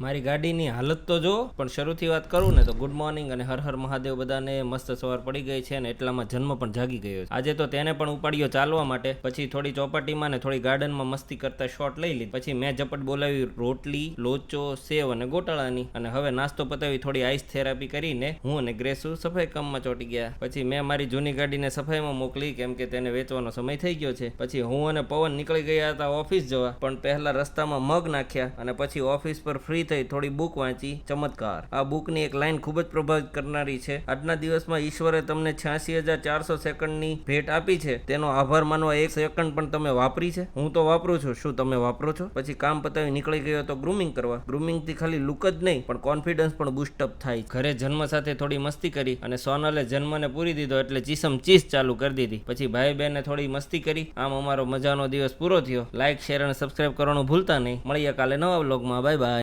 મારી ગાડીની હાલત તો જો પણ શરૂથી વાત કરું ને તો ગુડ મોર્નિંગ અને હર હર મહાદેવ બધાને મસ્ત સવાર પડી ગઈ છે અને એટલામાં જન્મ પણ જાગી ગયો છે. આજે તો તેને પણ ઉપાડ્યો ચાલવા માટે, પછી થોડી ચોપાટીમાં ને થોડી ગાર્ડનમાં મસ્તી કરતા શોટ લઈ લીધી. પછી મેં ઝપટ બોલાવી રોટલી, લોચો, સેવ અને ગોટાળાની અને હવે નાસ્તો પતાવી થોડી આઈસ થેરાપી કરીને હું અને ગ્રેસુ સફાઈ કામમાં ચોંટી ગયા. પછી મેં મારી જૂની ગાડીને સફાઈમાં મોકલી, કેમ કે તેને વેચવાનો સમય થઈ ગયો છે. પછી હું અને પવન નીકળી ગયા હતા ઓફિસ જવા, પણ પહેલા રસ્તામાં મગ નાખ્યા અને પછી ઓફિસ પર ફ્રી થઈ થોડી બુક વાંચી, ચમત્કાર. આ બુકની એક લાઈન ખૂબ જ પ્રભાવિત કરનારી છે. આજના દિવસમાં ઈશ્વરે તમને છ્યાસી હજાર ચારસો સેકન્ડની ભેટ આપી છે. તેનો આભાર માનવા એક સેકન્ડ પણ તમે વાપરી છે. હું તો વાપરું છું. શું તમે વાપરો છો? પછી કામ પતાવી નીકળી ગયો તો ગ્રુમિંગ કરવા. ગ્રુમિંગથી ખાલી લુક જ નહીં, પણ કોન્ફિડન્સ પણ બુસ્ટઅપ થાય ઘરે જન્મ સાથે થોડી મસ્તી કરી અને સોનલે જન્મને પૂરી દીધો એટલે ચીસમ ચીસ ચાલુ કરી દીધી. પછી ભાઈ બહેને થોડી મસ્તી કરી. આમ અમારો મજાનો દિવસ પૂરો થયો. લાઈક શેર અને સબસ્ક્રાઇબ કરવાનું ભૂલતા નહીં. મળીએ કાલે નવા બ્લોગમાં બાય બાય